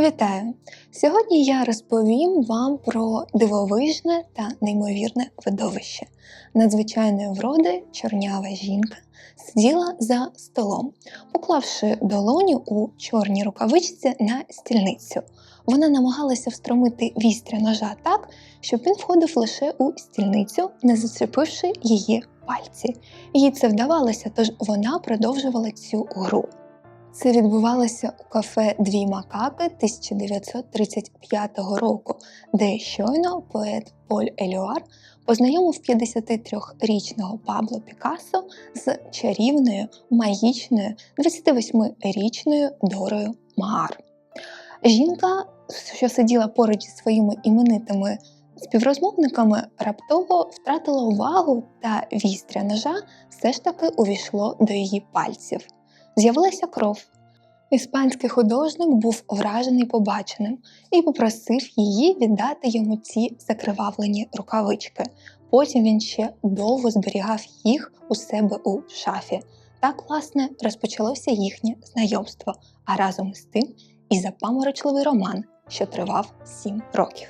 Вітаю! Сьогодні я розповім вам про дивовижне та неймовірне видовище. Надзвичайної вроди чорнява жінка сиділа за столом, поклавши долоню у чорній рукавичці на стільницю. Вона намагалася встромити вістря ножа так, щоб він входив лише у стільницю, не зачепивши її пальці. Їй це вдавалося, тож вона продовжувала цю гру. Це відбувалося у кафе Дві макаки 1935 року, де щойно поет Поль Елюар познайомив 53-річного Пабло Пікассо з чарівною, магічною 28-річною Дорою Маар. Жінка, що сиділа поруч зі своїми іменитими співрозмовниками, раптово втратила увагу та вістря ножа все ж таки увійшло до її пальців з'явилася кров. Іспанський художник був вражений побаченим і попросив її віддати йому ці закривавлені рукавички. Потім він ще довго зберігав їх у себе у шафі. Так, власне, розпочалося їхнє знайомство, а разом із тим і запаморочливий роман, що тривав сім років.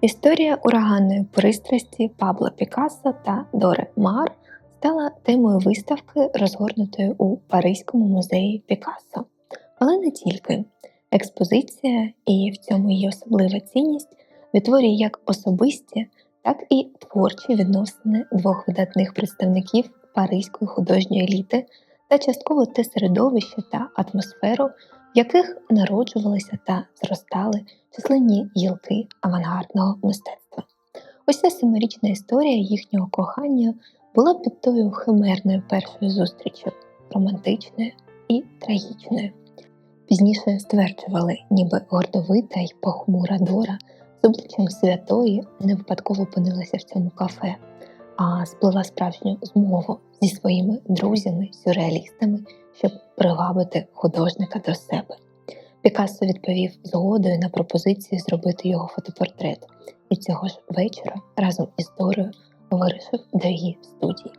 Історія ураганної пристрасті Пабло Пікассо та Дори Мар стала темою виставки, розгорнутої у Паризькому музеї Пікассо. Але не тільки. Експозиція, і в цьому її особлива цінність, відтворює як особисті, так і творчі відносини двох видатних представників паризької художньої еліти та частково те середовище та атмосферу, в яких народжувалися та зростали численні гілки авангардного мистецтва. Ця семирічна історія їхнього кохання була під тою химерною першою зустрічю, романтичною і трагічною. Пізніше стверджували, ніби гордовита й похмура Дора з обличчям святої не випадково опинилася в цьому кафе, а сплила справжню змову зі своїми друзями-сюрреалістами, щоб привабити художника до себе. Пікассо відповів згодою на пропозицію зробити його фотопортрет, і цього ж вечора разом із Дорою вирішив до її студії.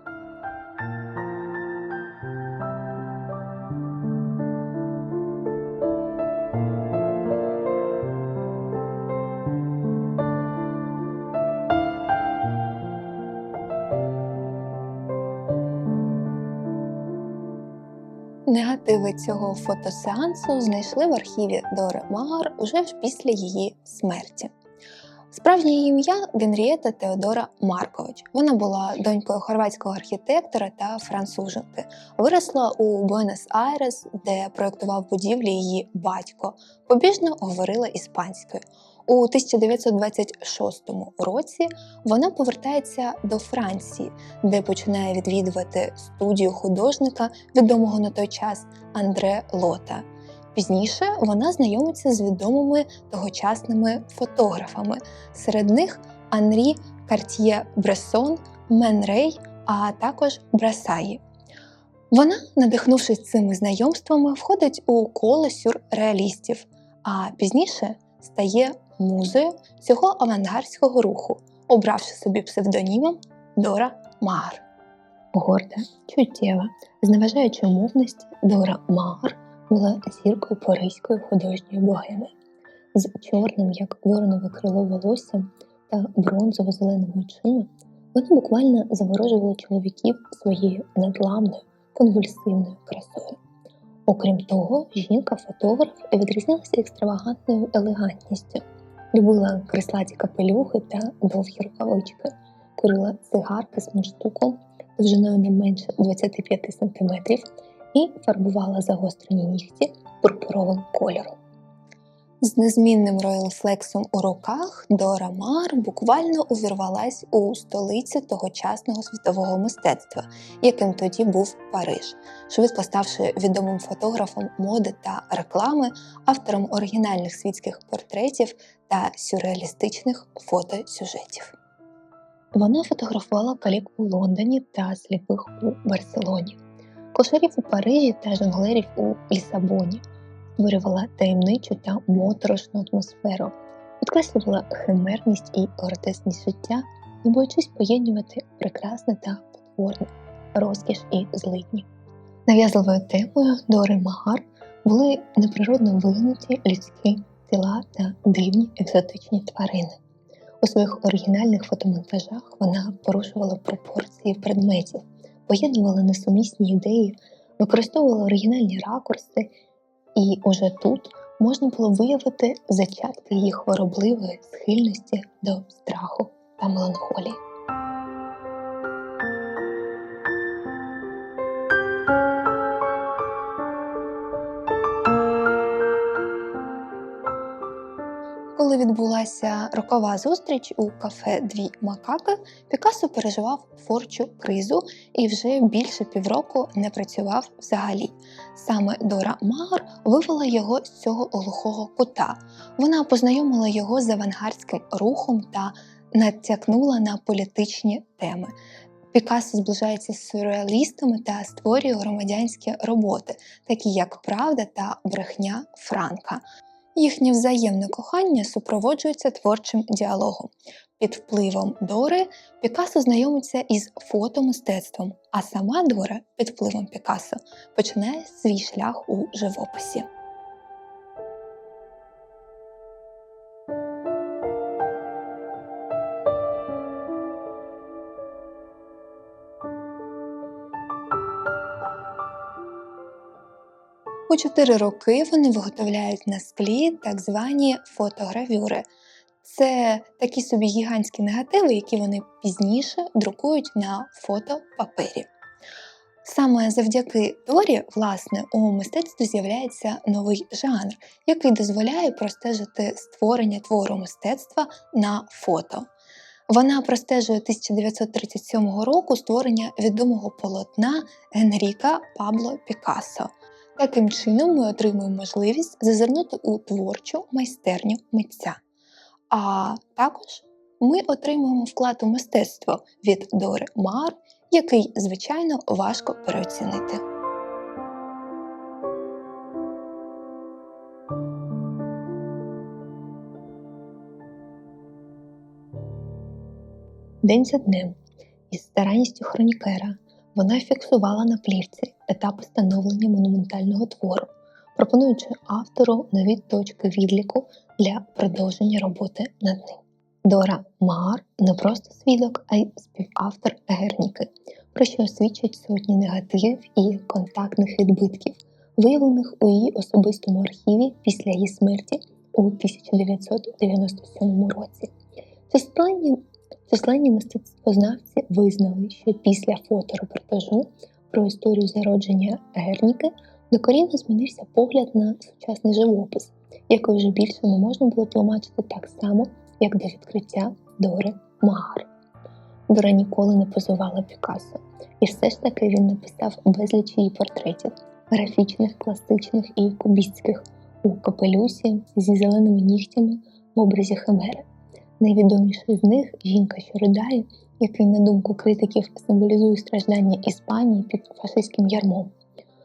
Негативи цього фотосеансу знайшли в архіві Дори Магар уже після її смерті. Справжнє ім'я Генрієта Теодора Маркович. Вона була донькою хорватського архітектора та француженки. Виросла у Буенос-Айрес, де проєктував будівлі її батько. Побіжно говорила іспанською. У 1926 році вона повертається до Франції, де починає відвідувати студію художника, відомого на той час Андре Лота. Пізніше вона знайомиться з відомими тогочасними фотографами, серед них Анрі Карт'є Бресон, Мен Рей, а також Брасаї. Вона, надихнувшись цими знайомствами, входить у коло сюрреалістів, а пізніше стає музою цього авангардського руху, обравши собі псевдонімом Дора Маар. Горда, чуттєва, зневажаючи умовності Дора Маар була зіркою паризької художньої богеми з чорним, як воронове крило волоссям та бронзово-зеленими очима. Вона буквально заворожувала чоловіків своєю надламною, конвульсивною красою. Окрім того, жінка-фотограф відрізнялася екстравагантною елегантністю, любила крислаті капелюхи та довгі рукавички, курила цигарки з мундштуком довжиною не менше 25 см і фарбувала загострені нігті пурпуровим кольором. З незмінним роялфлексом у руках Дора Мар буквально увірвалась у столицю тогочасного світового мистецтва, яким тоді був Париж, швидко ставши відомим фотографом моди та реклами, автором оригінальних світських портретів та сюрреалістичних фотосюжетів. Вона фотографувала калік у Лондоні та сліпих у Барселоні кошарів у Парижі та жонглерів у Лісабоні, створювала таємничу та моторошну атмосферу, підкреслювала химерність і гротесність життя, не боючись поєднувати прекрасне та потворне, розкіш і злидні. Нав'язливою темою Дори Магар були неприродно вигнуті людські тіла та дивні екзотичні тварини. У своїх оригінальних фотомонтажах вона порушувала пропорції предметів, поєднувала несумісні ідеї, використовувала оригінальні ракурси, і уже тут можна було виявити зачатки її хворобливої схильності до страху та меланхолії. Коли відбулася рокова зустріч у кафе Дві Макаки, Пікассо переживав творчу кризу і вже більше півроку не працював взагалі. Саме Дора Магар вивела його з цього глухого кута. Вона познайомила його з авангардським рухом та натякнула на політичні теми. Пікассо зближається з сюрреалістами та створює громадянські роботи, такі як Правда та брехня Франка. Їхнє взаємне кохання супроводжується творчим діалогом. Під впливом Дори Пікассо знайомиться із фотомистецтвом, а сама Дора під впливом Пікассо починає свій шлях у живописі. У чотири роки вони виготовляють на склі так звані фотогравюри. Це такі собі гігантські негативи, які вони пізніше друкують на фотопапері. Саме завдяки Дорі, власне, у мистецтві з'являється новий жанр, який дозволяє простежити створення твору мистецтва на фото. Вона простежує 1937 року створення відомого полотна Генріка Пабло Пікассо. Таким чином ми отримуємо можливість зазирнути у творчу майстерню митця. А також ми отримуємо вклад у мистецтво від Дори Мар, який, звичайно, важко переоцінити. День за днем із старанністю хронікера вона фіксувала на плівці етапи становлення монументального твору, пропонуючи автору нові точки відліку для продовження роботи над ним. Дора Маар не просто свідок, а й співавтор Герніки, про що свідчать сотні негативів і контактних відбитків, виявлених у її особистому архіві після її смерті у 1997 році. Численні Численні мистецтвознавці визнали, що після фоторепортажу про історію зародження Герніки докорінно змінився погляд на сучасний живопис, який вже більше не можна було тлумачити так само, як до відкриття Дори Магар. Дора ніколи не позувала Пікассо, і все ж таки він написав безліч її портретів, графічних, класичних і кубістських у капелюсі зі зеленими нігтями в образі Химери. Найвідоміший з них жінка, що ридає, який, на думку критиків, символізує страждання Іспанії під фашистським ярмом.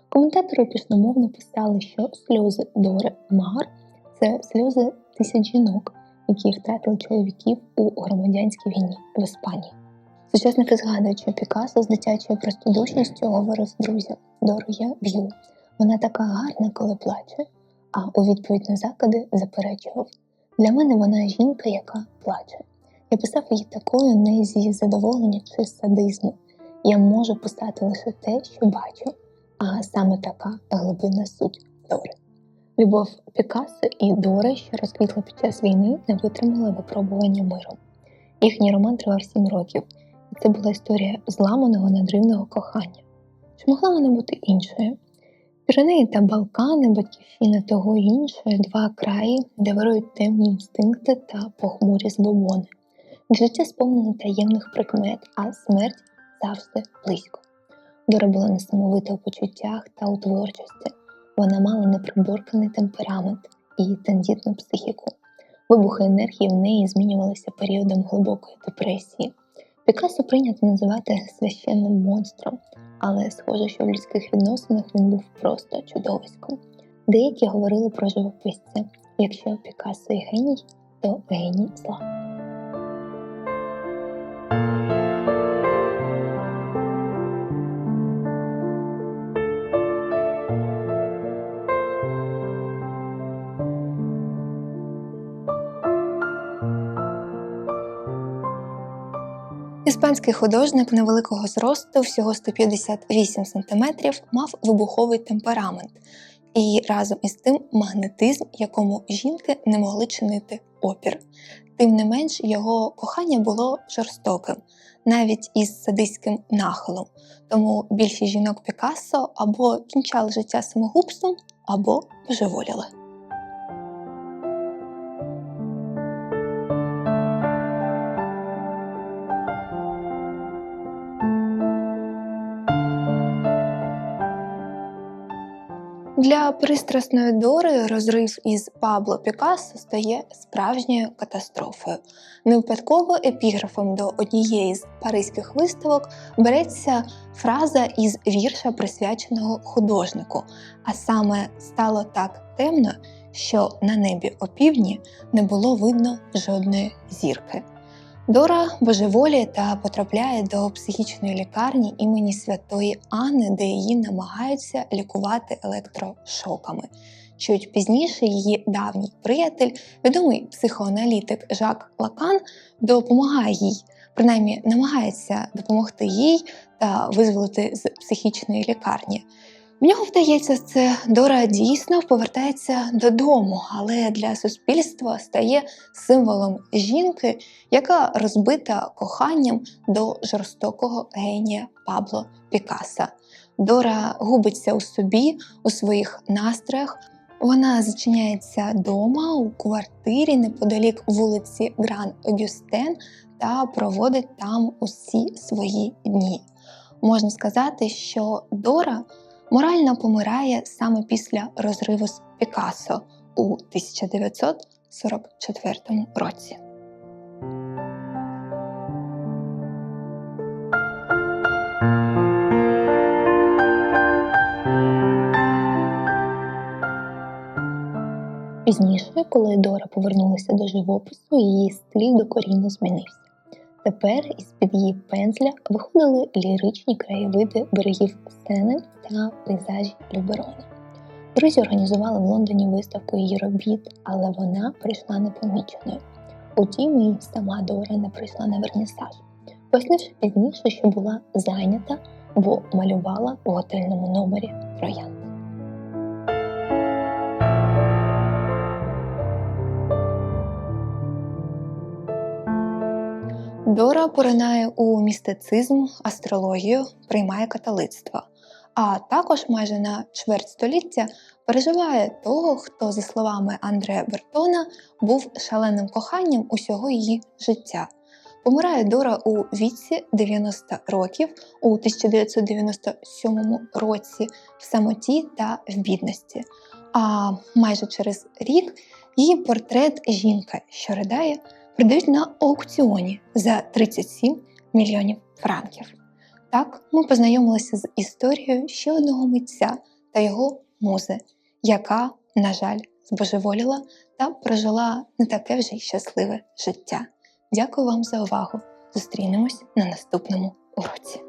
Коментатори пісномовно писали, що сльози Дори Магар це сльози тисяч жінок, які втратили чоловіків у громадянській війні в Іспанії. Сучасники згадують, що Пікассо з дитячою простодушністю говорив друзям Дору я б'ю. Вона така гарна, коли плаче, а у відповідь на закиди заперечував для мене вона жінка, яка плаче. Я писав її такою не зі задоволення чи садизму. Я можу писати лише те, що бачу, а саме така глибинна суть Дори. Любов Пікассо і Дори, що розквітла під час війни, не витримали випробування миру. Їхній роман тривав сім років, і це була історія зламаного надривного кохання. Чи могла вона бути іншою? Піренеї та Балкани, батьківщина того іншої, два краї, де вирують темні інстинкти та похмурі збобони. Життя сповнене таємних прикмет, а смерть завжди близько. Дора була несамовита у почуттях та у творчості. Вона мала неприборканий темперамент і тендітну психіку. Вибухи енергії в неї змінювалися періодом глибокої депресії. Пікассо прийнято називати священним монстром, але схоже, що в людських відносинах він був просто чудовиськом. Деякі говорили про живописця. Якщо Пікассо і геній, то геній зла. Іспанський художник невеликого зросту, всього 158 см, мав вибуховий темперамент і разом із тим магнетизм, якому жінки не могли чинити опір. Тим не менш, його кохання було жорстоким, навіть із садистським нахилом. Тому більшість жінок Пікассо або кінчали життя самогубством, або божеволіли. Для пристрасної Дори розрив із Пабло Пікассо стає справжньою катастрофою. Не випадково епіграфом до однієї з паризьких виставок береться фраза із вірша, присвяченого художнику, а саме стало так темно, що на небі опівдні не було видно жодної зірки. Дора божеволіє та потрапляє до психічної лікарні імені Святої Анни, де її намагаються лікувати електрошоками. Чуть пізніше її давній приятель, відомий психоаналітик Жак Лакан, допомагає їй, принаймні намагається допомогти їй та визволити з психічної лікарні. В нього вдається це, Дора дійсно повертається додому, але для суспільства стає символом жінки, яка розбита коханням до жорстокого генія Пабло Пікаса. Дора губиться у собі, у своїх настроях. Вона зачиняється вдома у квартирі неподалік вулиці Гран Огюстен та проводить там усі свої дні. Можна сказати, що Дора морально помирає саме після розриву з Пікассо у 1944 році. Пізніше, коли Дора повернулася до живопису, її стиль докорінно змінився. Тепер із-під її пензля виходили ліричні краєвиди берегів Сени та пейзажі Люберона. Друзі організували в Лондоні виставку її робіт, але вона прийшла непоміченою. Утім, і сама Дора не прийшла на вернісаж, пояснивши пізніше, що була зайнята, бо малювала у готельному номері Троян. Дора поринає у містицизм, астрологію, приймає католицтво, а також майже на чверть століття переживає того, хто, за словами Андрея Бертона, був шаленим коханням усього її життя. Помирає Дора у віці 90 років у 1997 році в самоті та в бідності. А майже через рік її портрет жінка, що ридає, продають на аукціоні за 37 мільйонів франків. Так ми познайомилися з історією ще одного митця та його музи, яка, на жаль, збожеволіла та прожила не таке вже й щасливе життя. Дякую вам за увагу! Зустрінемось на наступному уроці.